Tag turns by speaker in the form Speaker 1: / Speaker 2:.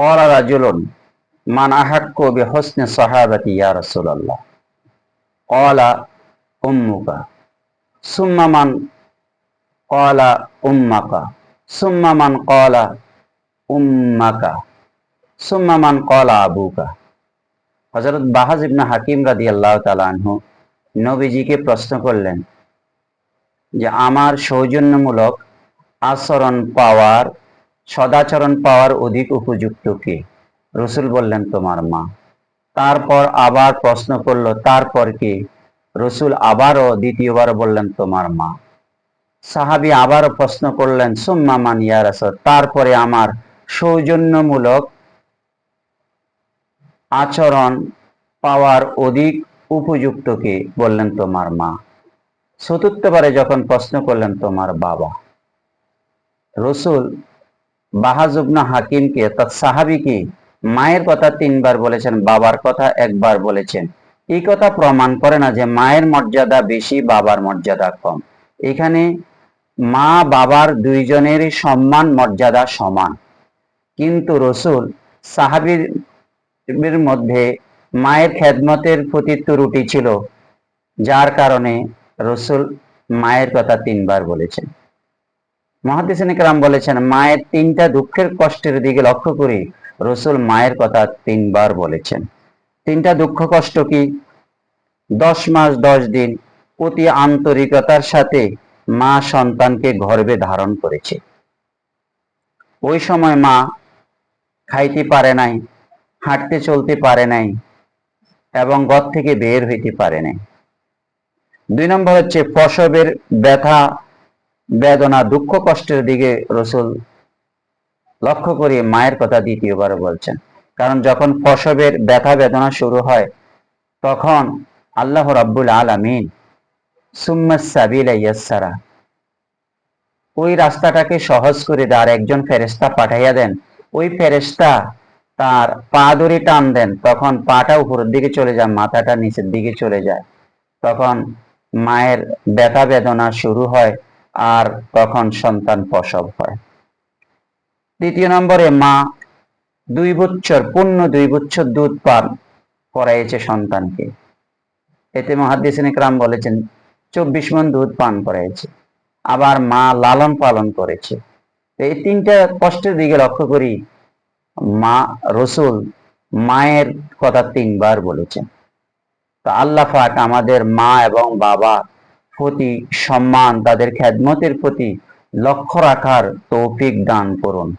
Speaker 1: قال رجل من أحق بحسن صحابتي يا رسول الله قال أمك ثم من قال أمك ثم من قال أمك ثم من قال أبوك হজরত বাহাজ ইবনা হাকিম রাদি আল্লাহ তালানহু নবীজিকে প্রশ্ন করলেন যে আমার সৌজন্যমূলক আচরণ পাওয়ার সদাচরণ পাওয়ার অধিক উপযুক্ত কে? রসুল বললেন, তোমার মা। তারপর আবার প্রশ্ন করল, তারপর কি? রসুল আবারও দ্বিতীয়বার বললেন, তোমার মা। সাহাবি আবারও প্রশ্ন করলেন, সুম্মা মান ইয়া তারপরে আমার সৌজন্যমূলক আচরণ পাওয়ার অধিক উপযুক্ত কে? বললেন, তোমার মা। চতুর্থবারে যখন প্রশ্ন করলেন, তোমার বাবা? রসুল বাহাজুবনা হাকিমকে অর্থাৎ সাহাবিকে মায়ের কথা তিনবার বলেছেন, বাবার কথা একবার বলেছেন। এই কথা প্রমাণ করে না যে মায়ের মর্যাদা বেশি, বাবার মর্যাদা কম। এখানে মা, বাবার দুইজনেরই সম্মান, মর্যাদা সমান। কিন্তু রসুল সাহাবির মধ্যে মায়ের খেদমতের প্রতি ত্রুটি ছিল, যার কারণে রসুল মায়ের কথা তিনবার বলেছেন। মহাদিসিন রাম বলেছেন, মায়ের তিনটা দুঃখের কষ্টের দিকে লক্ষ্য করে। রসুল মায়ের কথা তিনবার বলেছেন। তিনটা দুঃখ কষ্ট কি? দশ মাস, দশ দিন অতি আন্তরিকতার সাথে মা সন্তানকে গর্ভে ধারণ করেছে। ওই সময় মা খাইতে পারে নাই, হাঁটতে চলতে পারে নাই এবং ঘর থেকে বের হইতে পারে নাই। দুই নম্বর হচ্ছে, প্রসবের ব্যথা বেদনা, দুঃখ, কষ্টের দিকে রসুল লক্ষ্য করে মায়ের কথা দ্বিতীয়বার বলছেন। কারণ যখন প্রসবের ব্যথা বেদনা শুরু হয়, তখন আল্লাহ রাব্বুল আলামিন সুম্মাসাবিলা ইয়াসারা, ওই রাস্তাটাকে সহজ করে দেয় আর একজন ফেরেস্তা পাঠাইয়া দেন। ওই ফেরেস্তা তার পা ধরে টান দেন, তখন পাটা উপরের দিকে চলে যায়, মাথাটা নিচের দিকে চলে যায়। তখন মায়ের ব্যথা বেদনা শুরু হয় আর তখন সন্তান প্রসব হয়। দ্বিতীয় নম্বরে মা দুই বছর, পূর্ণ দুই বছর দুধ পান করাইছে সন্তানকে। এতে মহাদিসিন ইকরাম বলেছেন, চব্বিশ মন দুধ পান করাইছে, আবার মা লালন পালন করেছে। এই তিনটা কষ্টের দিকে লক্ষ্য করি, মা রসুল মায়ের কথা তিনবার বলেছেন। তো আল্লাহ পাক আমাদের মা এবং বাবা প্রতি সম্মান তাদের খেদমতের প্রতি লক্ষ্য রাখার তৌফিক দান করুন।